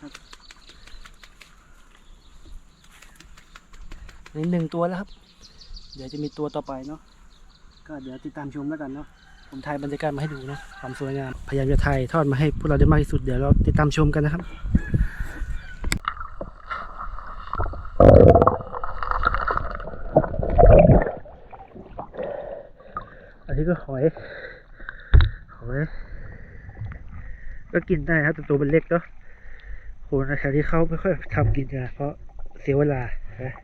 ครับนี่หนึ่งตัวแล้วครับ เดี๋ยวจะมีตัวต่อไปเนาะก็เดี๋ยวติดตามชมแล้วกันเนาะผมถ่ายบรรยากาศมาให้ดูเนาะความสวยงามพยายามจะถ่ายทอดมาให้พวกเราได้มากที่สุดเดี๋ยวเราติดตามชมกันนะครับอันนี้ก็หอยหอยก็กินได้ครับแต่ตัวมันเล็กเนาะ คนะครับที่เขาไม่ค่อยทำกินกันเพราะเสียเวลานะ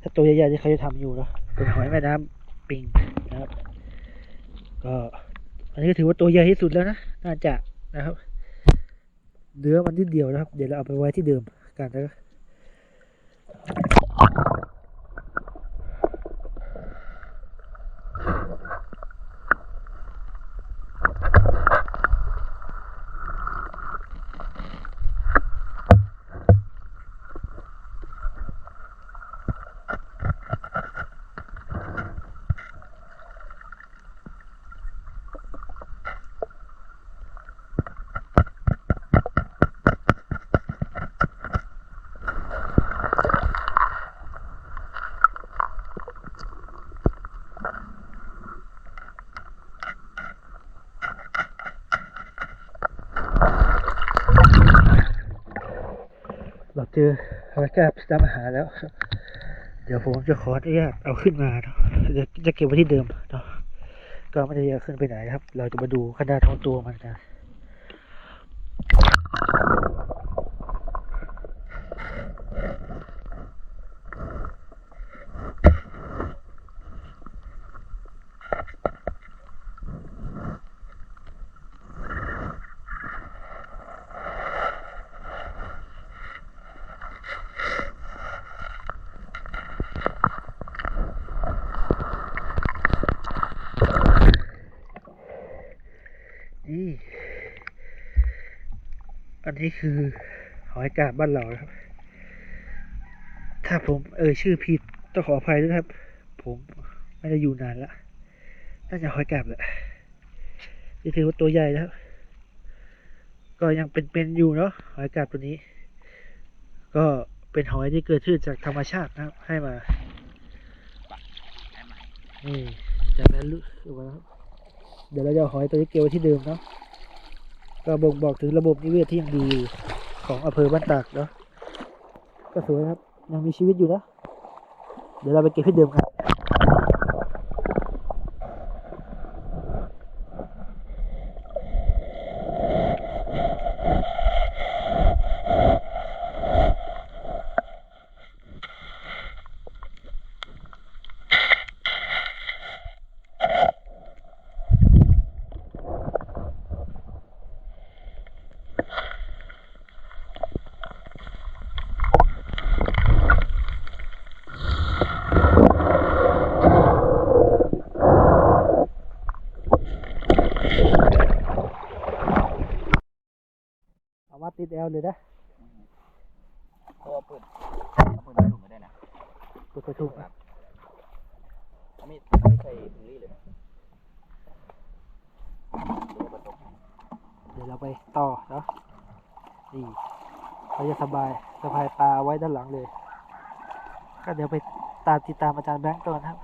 ถ้าตัวใหญ่ๆที่เขาจะทำอยู่นะเป็นหอยแม่น้ำปิงนะครับ ก็อันนี้ก็ถือว่าตัวใหญ่ที่สุดแล้วนะน่าจะนะครับเนื้อมันนิดเดียวนะครับ เดี๋ยวเราเอาไปไว้ที่เดิมกันนะเราเจอ รายารตามอาหารแล้ว เดี๋ยวผมจะขออนุญาตเอาขึ้นมาเนาะจะจะเก็บไว้ที่เดิมเนาะก็ไม่ได้จะขึ้นไปไหนครับ เราจะมาดูขนาดของตัวมันกันนี่ อั นนี้คือหอยกาบบ้านเรานะครับ ถ้าผมเออชื่อผิดต้องขออภัยด้วยครับ ผมไม่ได้อยู่นานละน่าจะหอยกาบแหละนี่ถือว่าตัวใหญ่นะครับก็ยังเป็นๆอยู่เนาะหอยกาบตัวนี้ ก็เป็นหอยที่เกิดขึ้นจากธรรมชาตินะครับ ให้มานี่จากนั้นลุกออกมาครับเดี๋ยวเราจะเอาหอยตัวนี้เก็บไว้ที่เดิมเนาะ ก็บ่งบอกถึงระบบนิเวศที่ยังดีของอำเภอบ้านตากเนาะก็สวยครับยังมีชีวิตอยู่นะเดี๋ยวเราไปเก็บที่เดิม กัน XL เลยนะตัวปืนเอาปืนมาถุงก็ได้นะกดกระทุกครับเอาไม่ไม่ใส่ถุงรีเลยนะดูว่าประตกเดี๋ยวเราไปต่อเนาะนี่เขาจะสบายสะพายปลาไว้ด้านหลังเลย ก็เดี๋ยวไปตามติดตามอาจารย์แบงค์ก่อนครับ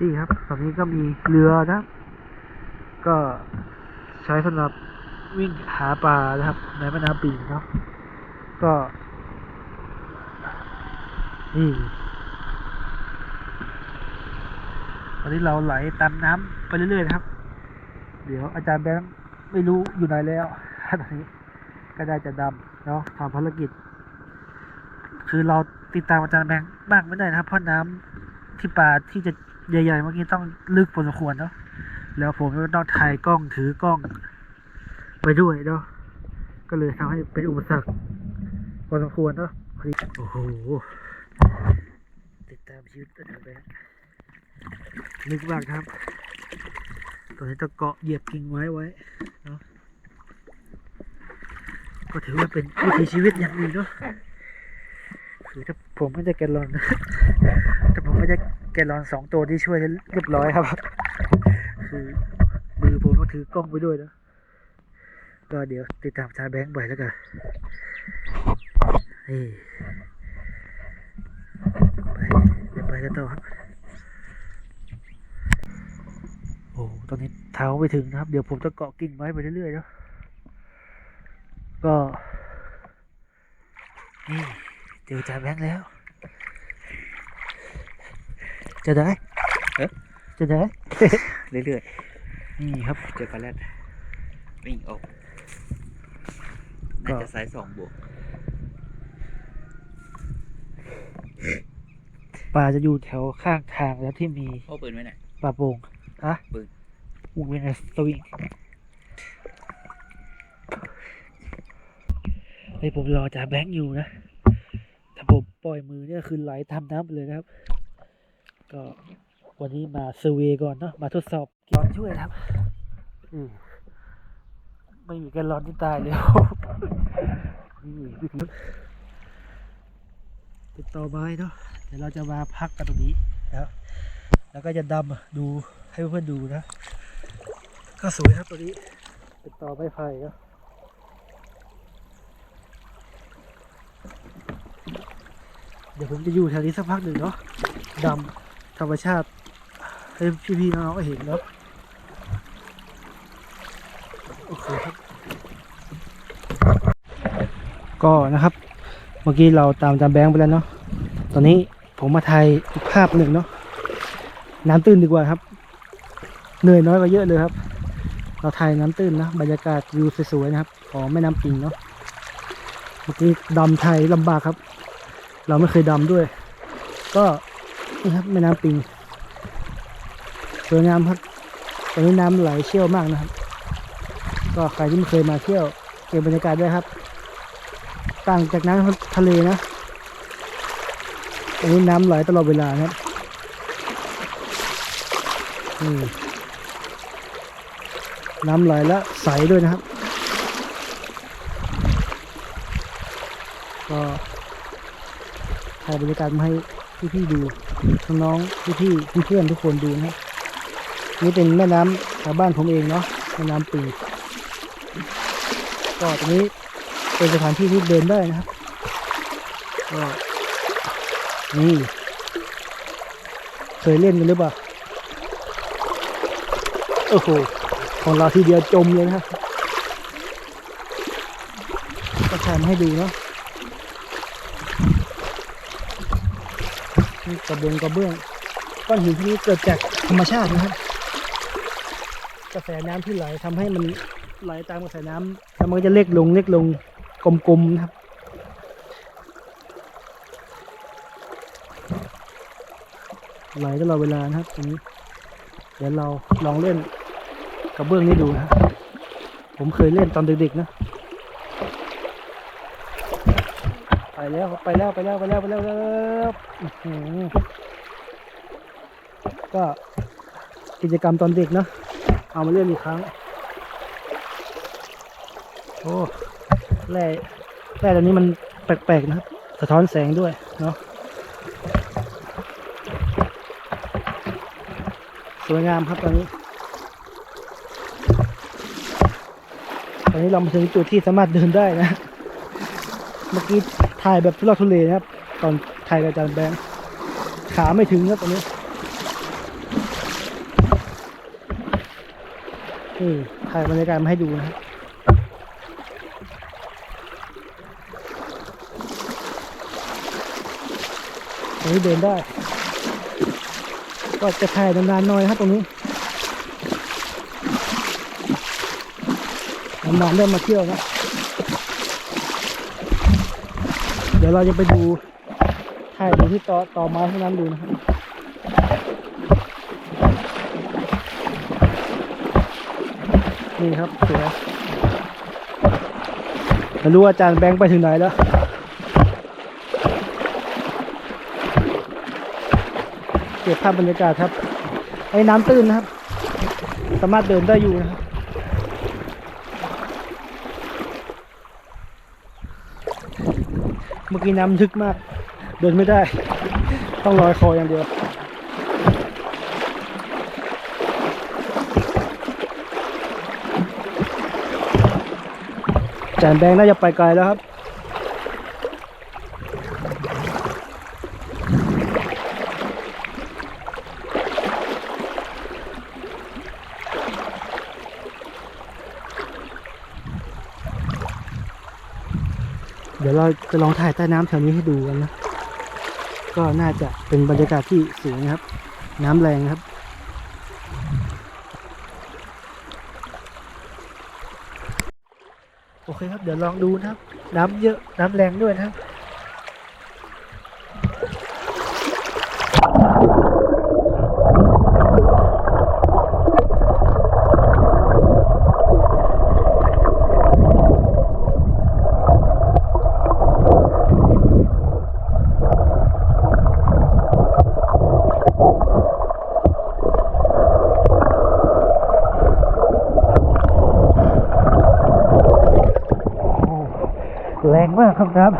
นี่ครับตอนนี้ก็มีเรือนะครับก็ใช้สำหรับ วิ่งหาปลานะครับ ในแม่น้ำปิงเนาะก็นี่ตอนนี้เราไหลตามน้ำไปเรื่อยๆนะครับ เดี๋ยวอาจารย์แบงค์ไม่รู้อยู่ไหนแล้วตอนนี้ก็ได้จะดำเนาะทำภารกิจ คือเราติดตามอาจารย์แบงค์มากไม่ได้นะครับเพราะน้ำที่ป่าที่จะใหญ่ๆเมื่อกี้ต้องลึกพอสมควรเนาะแล้วผมก็ต้องถ่ายกล้องถือกล้อง ไปด้วยเนาะก็เลยทำให้เป็นอุปสรรคพอสมควรเนาะพอดีโอ้โหติดตามชีวิตอาจารย์แบงค์ลึกมากครับตอนนี้จะเกาะเหยียบกิ่งไม้ไว้เนาะก็ถือว่าเป็นวิถีชีวิตอย่างหนึ่งเนาะคือถ้าผมไม่ได้แกลลอนถ้าผมไม่ได้แกลลอนสองตัวที่ช่วยเรียบร้อยครับ คือมือผมก็ถือกล้องไปด้วยนะ ก็เดี๋ยวติดตามชาแบงค์บ่อยแล้วกันนี่ไปเดี๋ยวไปกันต่อครับ โอ้โหตอนนี้เท้าไปถึงนะครับ เดี๋ยวผมจะเกาะกิ่งไม้ไปเรื่อยๆเนาะก็ นี่เจอจ่าแบงค์แล้วจะได้เอ๊ะจะได้ เรื่อยนี่ครับๆเจอกันแล้ววิ่งออกก็ น่าจะสายสองบวกป่าจะอยู่แถวข้างทางแล้วที่มีพ่อปืนไว้ไหนป่าโป่งอะปืนวงเวียนไอสวิงไอ้ยผมรอจ่าแบงค์อยู่นะ ถ้าผมปล่อยมือเนี่ยคือไหลทำน้ำไปเลยนะครับ ก็วันนี้มาเซอร์เวย์ก่อนเนาะ มาทดสอบแกลลอนช่วยนะครับ อืมไม่มีแกลลอนที่ตายเลย ติดต่อไม้เนาะเดี๋ยวเราจะมาพักกันตรงนี้นะแล้วก็จะดำดูให้เพื่อนๆดูนะ ก็สวยครับตัวนี้ เป็นต่อไม้ไผ่เนาะเดี๋ยวผมจะอยู่แถวนี้สักพักหนึ่งเนาะดำธรรมชาติให้พี่ๆน้องๆเห็นเนาะโอเคครับ ก็นะครับ เมื่อกี้เราตามจำแบงค์ไปแล้วเนาะตอนนี้ผมมาถ่ายอีกภาพหนึ่งเนาะน้ำตื้นดีกว่าครับเหนื่อยน้อยกว่าเยอะเลยครับ เราถ่ายน้ำตื้นนะบรรยากาศวิวสวยๆนะครับของแม่น้ำปิงเนาะเมื่อกี้ดำไทยลำบากครับ เราไม่เคยดำด้วย ก็นี่ครับแม่น้ำปิงสวยงามครับตอนนี้น้ำไหลเชี่ยวมากนะครับ ก็ใครที่ไม่เคยมาเที่ยวเก็บบรรยากาศด้วยครับ ต่างจากน้ำทะเลนะ อันนี้น้ำไหลตลอดเวลานะครับน้ำไหลและใสด้วยนะครับ ก็ถ่ายบรรยากาศมาให้พี่ๆดูน้องๆพี่ๆเพื่อนๆทุกคนดูนะนี่เป็นแม่น้ำแถวบ้านผมเองเนาะแม่น้ำปิงก็ตรงนี้ เป็นสถานที่ที่เดินได้นะครับก็นี่เคยเล่นกันหรือเปล่าโอ้โหของเราทีเดียวจมเลยนะครับก็ทำให้ดูเนาะนี่กระเบื้องกระเบื้องก้อนหินที่นี้เกิดจากธรรมชาตินะครับ กระแสน้ำที่ไหลทำให้มันไหลตามกระแสน้ำแล้วมันก็จะเล็กลงเล็กลง กลมๆนะครับ ไหลตลอดเวลานะครับตรงนี้ เดี๋ยวเราลองเล่นกระเบื้องนี้ดูนะผมเคยเล่นตอนเด็กๆนะ ไปแล้วไปแล้วไปแล้วไปแล้วไปแล้วไปแล้วก็กิจกรรมตอนเด็กนะ เอามาเล่นอีกครั้ง โอ้ แร่แร่ตัวนี้มันแปลกๆนะครับ สะท้อนแสงด้วยเนาะสวยงามครับตอนนี้ ตอนนี้เรามาถึงจุดที่สามารถเดินได้นะ เมื่อกี้ถ่ายแบบทุลักทุเลนะครับ ตอนถ่ายกับอาจารย์แบงค์ขาไม่ถึงครับตอนนี้นี่ถ่ายบรรยากาศมาให้ดูนะครับ รงนี้เดินได้ ก็จะถ่ายนานๆหน่อยครับตรงนี้นานๆเริ่มมาเที่ยวนะเดี๋ยวเราจะไปดูถ่ายดูที่ต่อต่อไม้เท่านั้นดูนะครับนี่ครับสวยไม่รู้อาจารย์แบงค์ไปถึงไหนแล้ว เก็บภาพบรรยากาศครับ ไอ้น้ำตื้นนะครับ สามารถเดินได้อยู่นะครับเมื่อกี้น้ำทึกมาก เดินไม่ได้ ต้องลอยคออย่างเดียวจานแบงน่าจะไปไกลแล้วครับ เดี๋ยวเรา จะลองถ่ายใต้น้ำแถวนี้ให้ดูกันนะ ก็น่าจะเป็นบรรยากาศที่สวยนะครับ น้ำแรงนะครับโอเคครับ เดี๋ยวลองดูนะครับ น้ำเยอะน้ำแรงด้วยนะครับ แรงมาก ครับน้ำ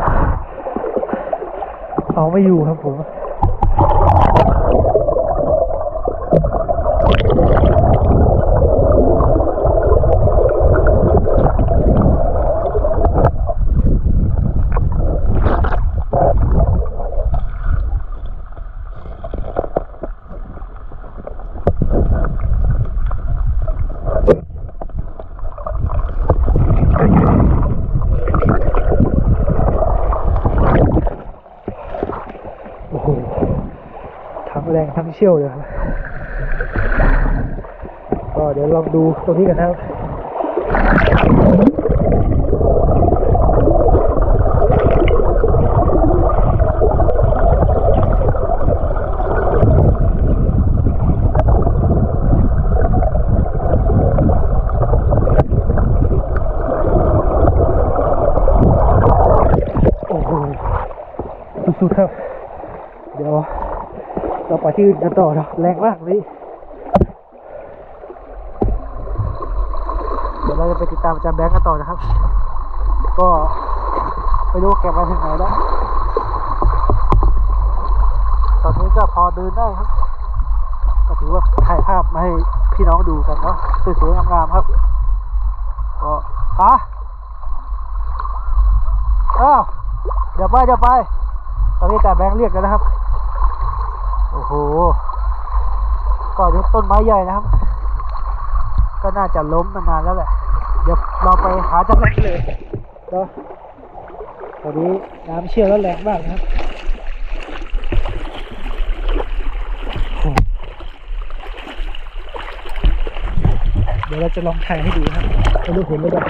เอาไม่อยู่ครับผม โอ้โห ทั้งเชี่ยวเลยครับก็เดี๋ยวลองดูตรงนี้กันนะครับ โอ้โห สุดๆครับ เดี๋ยว ที่อื่นกันต่อนะแรงมากเลยเดี๋ยวเราจะไปติดตามอาจารย์แบงค์กันต่อนะครับ ก็ไม่รู้แกมาถึงไหนแล้ว ตอนนี้ก็พอเดินได้ครับ ก็ถือว่าถ่ายภาพมาให้พี่น้องดูกันเนาะสวยๆงามๆครับ ก็ฮะอ้าวเดี๋ยวไปเดี๋ยวไป ตอนนี้แต่แบงค์เรียกกันนะครับ โอ้โหก็นี่ต้นไม้ใหญ่นะครับ ก็น่าจะล้มมานานแล้วแหละ เดี๋ยวเราไปหาจังแรงเลยเนาะตอนนี้น้ำเชี่ยวแล้วแรงมากนะครับเดี๋ยวเราจะลองถ่ายให้ดูครับไม่รู้เห็นหรือเปล่า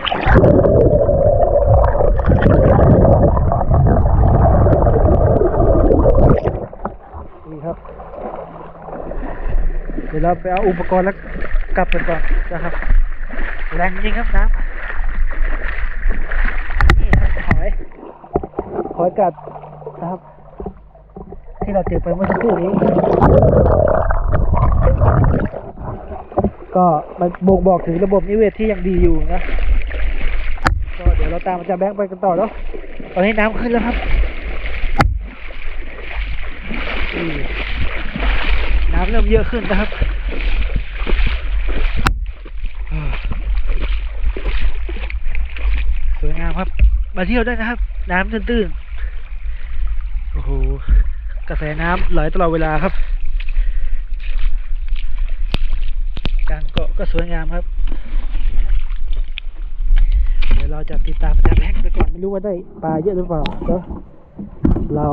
นี่ครับ เราไปเอาอุปกรณ์แล้วกลับกันก่อนนะครับ แรงจริงครับน้ำนี่ครับหอยหอยกัดนะครับ ที่เราเจอไปเมื่อสักครู่นี้ ก็มันบ่งบอกถึงระบบนิเวศที่ยังดีอยู่นะก็เดี๋ยวเราตามอาจารย์แบงค์ไปกันต่อแล้วตอนนี้น้ำขึ้นแล้วครับน้ำเริ่มเยอะขึ้นนะครับอ่าสวยงามครับ มาเที่ยวได้นะครับ น้ำตื้นๆ โอ้โห กระแสน้ำไหลตลอดเวลาครับ กางเกาะก็สวยงามครับ เดี๋ยวเราจะติดตามอาจารย์แบงไปก่อนไม่รู้ว่าได้ปลาเยอะหรือเปล่าเดี๋ยวเรา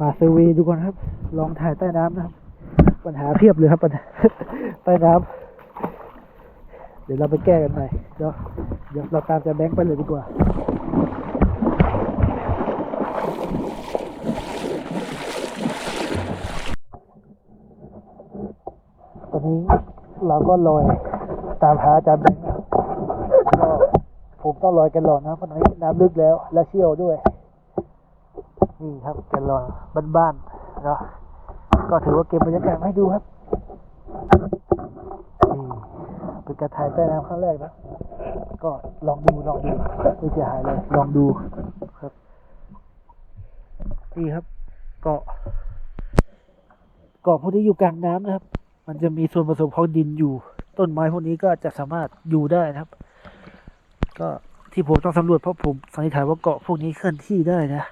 มาเซอร์วีดูก่อนครับ ลองถ่ายใต้น้ำนะครับ ปัญหาเพียบเลยครับปัญหาใต้น้ำ ดี๋ยวเราไปแก้กันใหม่เดี๋ยวเดี๋ยวเราตามอาจารย์แบงค์ไปเลยดีกว่าตอนนี้เราก็ลอยตามหาอาจารย์แบงค์นะก็ผมต้องลอยกันหลอดนะเพราะตอนนี้น้ำลึกแล้ว และเชี่ยวด้วย นี่ครับกันลอยบ้านๆเนาะก็ถือว่าเก็บบรรยากาศให้ดูครับ เป็นกรถ่ายใต้น้ำครั้งแรกนะ ก็ลองดูลองดูไม่เสียหายเลยลองดูครับนี่ครับ เกาะเกาะพวกนี้อยู่กลางน้ำนะครับ มันจะมีส่วนผสมของดินอยู่ ต้นไม้พวกนี้ก็จะสามารถอยู่ได้นะครับ ก็ที่ผมต้องสำรวจเพราะผมสันนิษฐานว่าเกาะพวกนี้เคลื่อนที่ได้นะ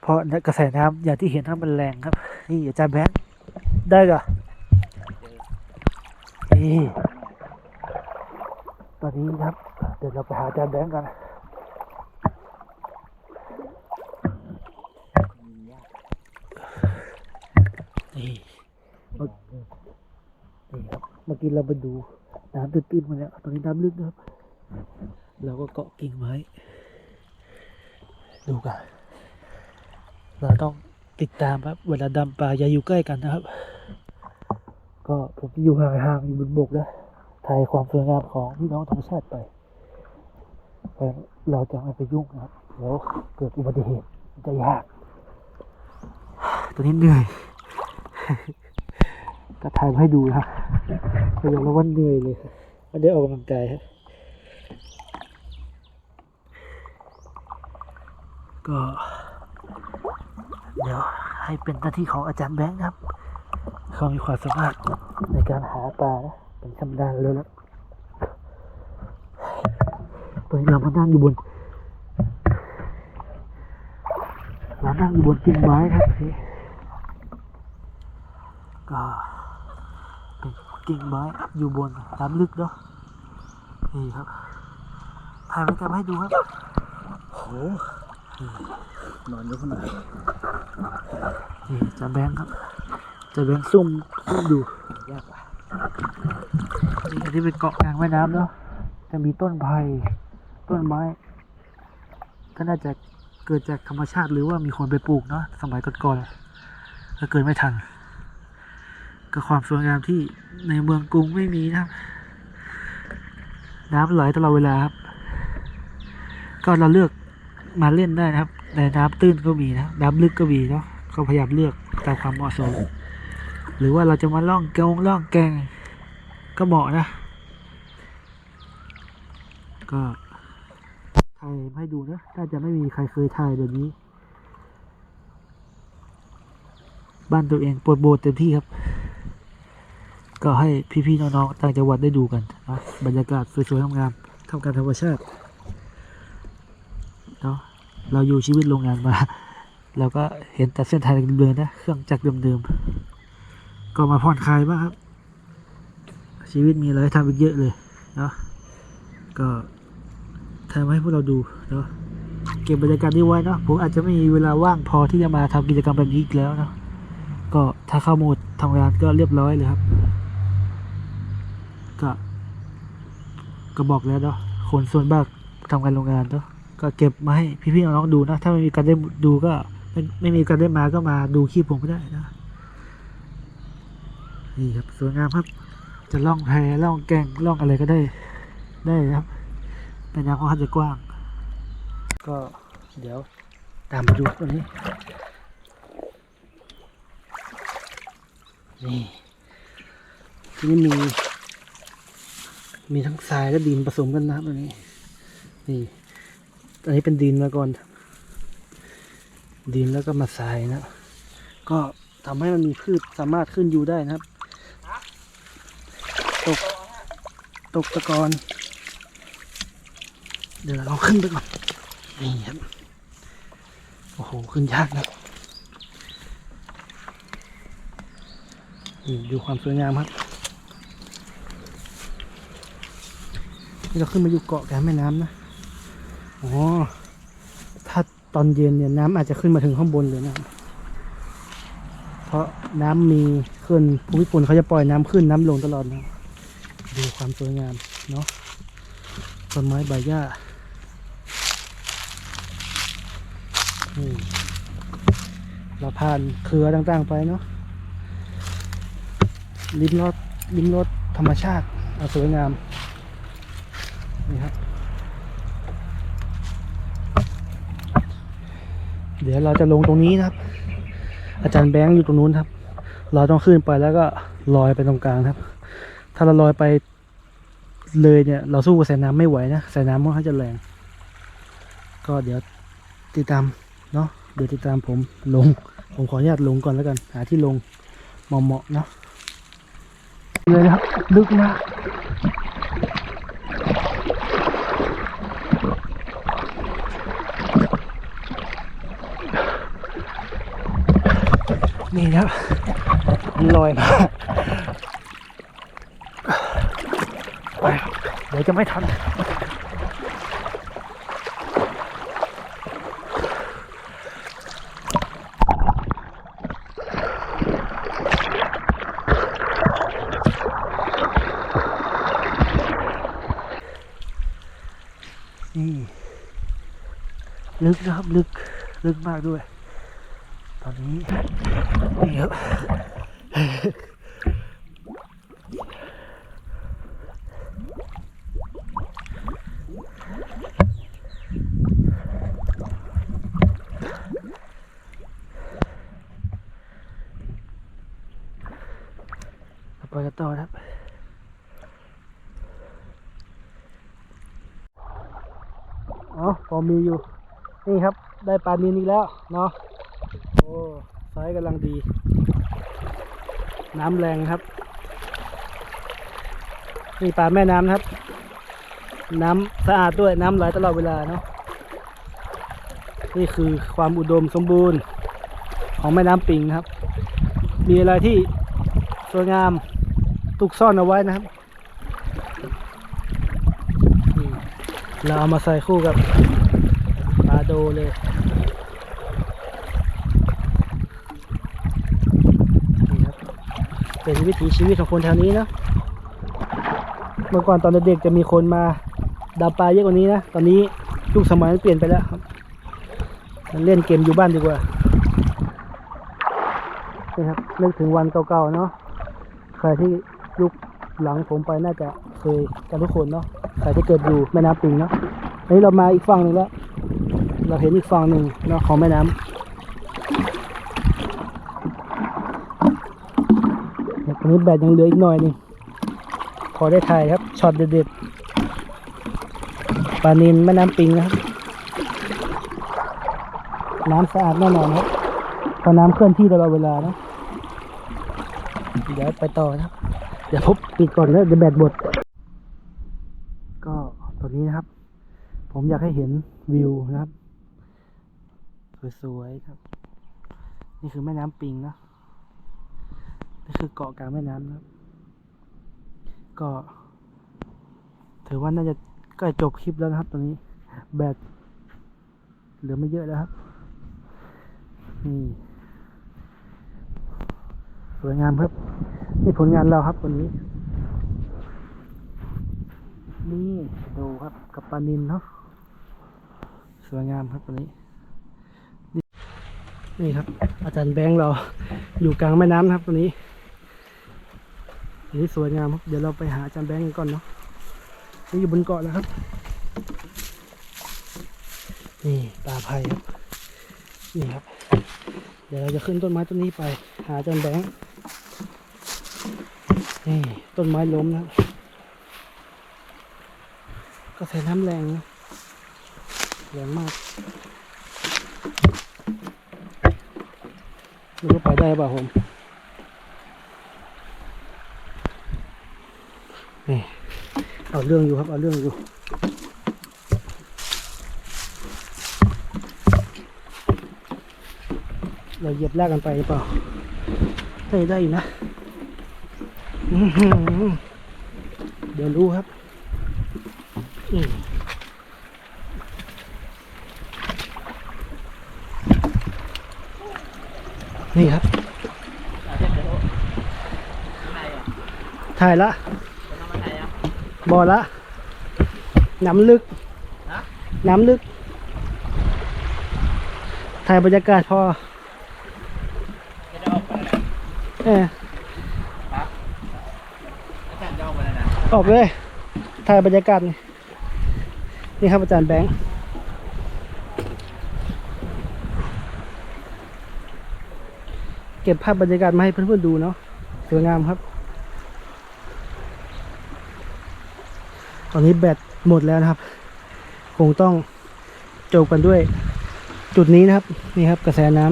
เพราะกระแสน้ำอย่างที่เห็นนะมันแรงครับ นี่อาจารย์แบงค์ได้กะ นี่ตอนนี้ครับ เดี๋ยวเราไปหาอาจารย์แบงค์กันนี่เมื่อนี่ครับเมื่อกี้เราไปดูน้ำตื้นๆมาแล้วตอนนี้น้ำลึกนะครับ เราก็เกาะกิ่งไม้ดูกันเราต้องติดตามครับ เวลาดำปลาอย่าอยู่ใกล้กันนะครับ ก็ผมจะอยู่ห่างๆอยู่บนบกนะถ่ายความสวยงามของพี่น้องธรรมชาติไปเพราะฉะนั้นเราจะไม่ไปยุ่งนะครับเดี๋ยวเกิดอุบัติเหตุมันจะยากตอนนี้เหนื่อย ก็ถ่ายมาให้ดูนะก็ยอมรับว่าเหนื่อยเลยไม่ได้ออกกำลังกายครับก็ เดี๋ยวให้เป็นหน้าที่ของอาจารย์แบงค์ครับ เขามีความสามารถในการหาปลานะเป็นชำนาญเลยแล้วตอนนี้เรามานั่งอยู่บนเรานั่งอยู่บนกิ่งไม้ครับพี่ก็เป็นกิ่งไม้อยู่บนน้ำลึกเนาะนี่ครับถ่ายรรยากาศมาให้ดูครับโหนอนอยู่ข้างในนี่จะแบงครับ จะแบงค์ซุ่มซุ่มดูยากว่ะนี่อันนี้เป็นเกาะกลางแม่น้ำเนาะจะมีต้นไผ่ต้นไม้ ก็น่าจะเกิดจากธรรมชาติหรือว่ามีคนไปปลูกเนาะสมัยก่อนๆถ้าเกิดไม่ทันก็ความสวยงามที่ในเมืองกรุงไม่มีนะครับ น้ำไหลตลอดเวลาครับ ก็เราเลือกมาเล่นได้นะครับในน้ำตื้นก็มีนะ น้ำลึกก็มีเนาะก็พยายามเลือกตามความเหมาะสม หรือว่าเราจะมาล่องเกงล่องแกง ก็เหมาะนะ ก็ถ่ายให้ดูนะน่าจะไม่มีใครเคยถ่ายแบบนี้ บ้านตัวเองปวดโบสถ์เต็มที่ครับ ก็ให้พี่ๆน้องๆต่างจังหวัดได้ดูกันนะบรรยากาศสวยๆงามๆทำการธรรมชาติเนาะเราอยู่ชีวิตโรงงานมาเราก็เห็นแต่เส้นทางเดิมๆนะ เครื่องจักรเดิมๆ ก็มาผ่อนคลายบ้างครับ ชีวิตมีอะไรทำอีกเยอะเลยเนาะก็ทำให้พวกเราดูเนาะเก็บบรรยากาศนี้ไว้เนาะผมอาจจะไม่มีเวลาว่างพอที่จะมาทำกิจกรรมแบบนี้อีกแล้วเนาะก็ถ้าเข้าโหมดทำงานก็เรียบร้อยเลยครับ ก็ก็บอกแล้วเนาะคนส่วนมากทำงานโรงงานเนาะก็เก็บมาให้พี่ๆน้องๆดูนะ ถ้าไม่มีการได้ดูก็ไม่ไม่มีการได้มาก็มาดูคลิปผมก็ได้นะ นี่ครับสวยงามครับ จะล่องแพล่องแกงล่องอะไรก็ได้ ได้นะครับเป็นน้ำค่อนข้างจะกว้าง ก็เดี๋ยวตามไปดูตัวนี้ นี่ที่นี่มี มีทั้งทรายและดินผสมกันนะครับอันนี้ นี่อันนี้เป็นดินมาก่อน ดินแล้วก็มาทรายนะ ก็ทำให้มันมีพืชสามารถขึ้นอยู่ได้นะครับ ตก ตกตะกอนเดี๋ยวเราขึ้นไปก่อน นี่ครับ โอ้โห ขึ้นยากนะนี่ดูความสวยงามครับ นี่เราขึ้นมาอยู่เกาะกลางแม่น้ำนะ อ๋อ ถ้าตอนเย็นเนี่ยน้ำอาจจะขึ้นมาถึงข้างบนเลยนะ เพราะน้ำมีขึ้นภูมิพลเขาจะปล่อยน้ำขึ้นน้ำลงตลอดนะ ดูความสวยงามเนาะต้นไม้ใบหญ้านี่เราผ่านเครือต่างๆไปเนาะลิ้มรสลิ้มรสธรรมชาติาสวยงาม นี่ครับ เดี๋ยวเราจะลงตรงนี้นะครับ อาจารย์แบงค์อยู่ตรงนู้นครับ เราต้องขึ้นไปแล้วก็ลอยไปตรงกลางครับ ถ้าเราลอยไปเลยเนี่ย เราสู้กับสายน้ำไม่ไหวนะสายน้ำมันเขาจะแรง ก็เดี๋ยวติดตามเนาะเดี๋ยวติดตามผมลง ผมขออนุญาตลงก่อนแล้วกันหาที่ลงเหมาะๆเนาะเลยนะครับลึกมากนี่นะครับลอยมา ไปครับเดี๋ยวจะไม่ทันนี่ลึกนะครับลึกลึกมากด้วย ตอนนี้นี่ครับ ไปกันต่อครับ อ๋อพอมีอยู่ นี่ครับ ได้ปลานินอีกแล้วเนาะโอ้ไซส์กำลังดี น้ำแรงครับ นี่ปลาแม่น้ำนะครับ น้ำสะอาดด้วยน้ำไหลตลอดเวลาเนาะนี่คือความอุดมสมบูรณ์ของแม่น้ำปิงครับ มีอะไรที่สวยงามตุกซ่อนเอาไว้นะครับเราเอามาใส่คู่กับปลาโดเลย นี่ครับ เป็น วิถีชีวิตของคนแถวนี้นะเมื่อก่อนตอนเด็กๆจะมีคนมาดับปลาเยอะกว่านี้นะ ตอนนี้ยุคสมัยมันเปลี่ยนไปแล้วครับมันเล่นเกมอยู่บ้านดีกว่านี่ครับนึกถึงวันเก่าๆเนาะใครที่ยุคหลังผมไปน่าจะเคยกันทุกคนเนาะใครที่เกิดอยู่แม่น้ำปิงเนาะอันนี้เรามาอีกฝั่งหนึ่งแล้ว เราเห็นอีกฝั่งหนึ่งเนาะของแม่น้ำ เนี่ยตรงนี้แบตยังเหลืออีกหน่อยนึงขอได้ถ่ายครับช็อตเด็ดๆปลานินแม่น้ำปิงนะครับน้ำสะอาดแน่นอนครับเพราะน้ำเคลื่อนที่ตลอดเวลานะเดี๋ยวไปต่อนะเดี๋ยวพบปิดก่อนแล้วเดี๋ยวแบตหมดก็ตอนนี้นะครับ ผมอยากให้เห็นวิวนะครับสวยๆครับ นี่คือแม่น้ำปิงนะ นี่คือเกาะกลางแม่น้ำนะครับก็ ถือว่าน่าจะใกล้จบคลิปแล้วนะครับตอนนี้ แบตเหลือไม่เยอะแล้วครับนี่สวยงามครับ นี่ผลงานเราครับวันนี้ นี่ดูครับกับปลานินเนาะสวยงามครับวันนี้ นี่ครับ อาจารย์แบงค์เราอยู่กลางแม่น้ำครับวันนี้ นนี้สวยงามครับ เดี๋ยวเราไปหาอาจารย์แบงค์กันก่อนเนาะนี่อยู่บนเกาะแล้วครับ นี่ปลาไผ่ครับ นี่ครับ เดี๋ยวเราจะขึ้นต้นไม้ต้นนี้ไป หาอาจารย์แบงค์นี่ต้นไม้ล้มนะครับระแสน้ำแรงนะแรงมากไม่รู้ไปได้เปล่าผม นี่เอาเรื่องอยู่ครับ เอาเรื่องอยู่เราเหยียบลากกันไปหรือเปล่าได้ได้อยู่นะ เดี๋ยวรู้ครับนี่ครับ ถ่ายละ บอละ น้ำลึก น้ำลึก ถ่ายบรรยากาศพอเออออกเลย ถ่ายบรรยากาศนี่นี่ครับอาจารย์แบงค์เก็บภาพบรรยากาศมาให้เพื่อนๆดูเนาะสวยงามครับ ตอนนี้แบตหมดแล้วนะครับ คงต้องจบกันด้วย จุดนี้นะครับ นี่ครับกระแสน้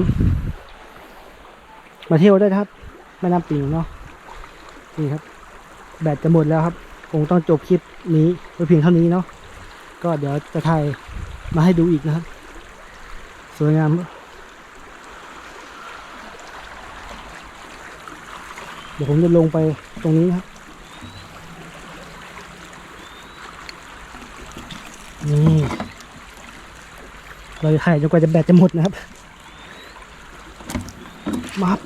ำมาเที่ยวได้ครับแม่น้ำปิงเนาะนี่ครับ แบตจะหมดแล้วครับ คงต้องจบคลิปนี้ไว้เพียงเท่านี้เนาะก็เดี๋ยวจะถ่ายมาให้ดูอีกนะครับ สวยงามเดี๋ยวผมจะลงไปตรงนี้นะครับนี่ เราจะถ่ายจนกว่าจะแบตจะหมดนะครับมาครับ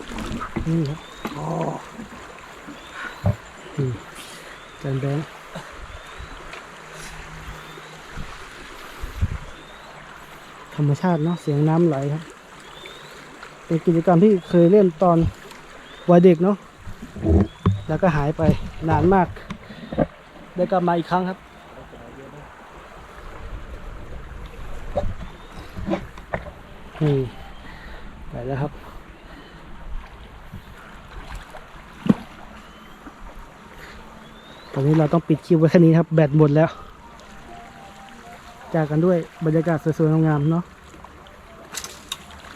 นี่ครับอ๋อจานแบงธรรมชาติเนาะเสียงน้ำไหลครับ เป็นกิจกรรมที่เคยเล่นตอนวัยเด็กเนาะแล้วก็หายไปนานมาก ได้กลับมาอีกครั้งครับ นี่ไปแล้วครับ ตอนนี้เราต้องปิดคลิปไว้แค่นี้ครับ แบตหมดแล้ว จากกันด้วยบรรยากาศสวยๆงามๆเนาะ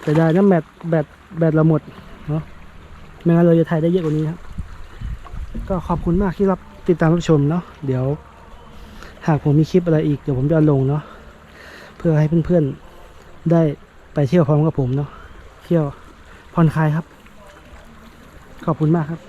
แต่ได้นะแบตแบตแบตเราหมดเนาะไม่งั้นเราจะถ่ายได้เยอะกว่านี้ครับ ก็ขอบคุณมากที่รับติดตามรับชมเนาะเดี๋ยว หากผมมีคลิปอะไรอีกเดี๋ยวผมจะลงเนาะเพื่อให้เพื่อนๆได้ ไปเที่ยวพร้อมกับผมเนาะเที่ยวผ่อนคลายครับ ขอบคุณมากครับ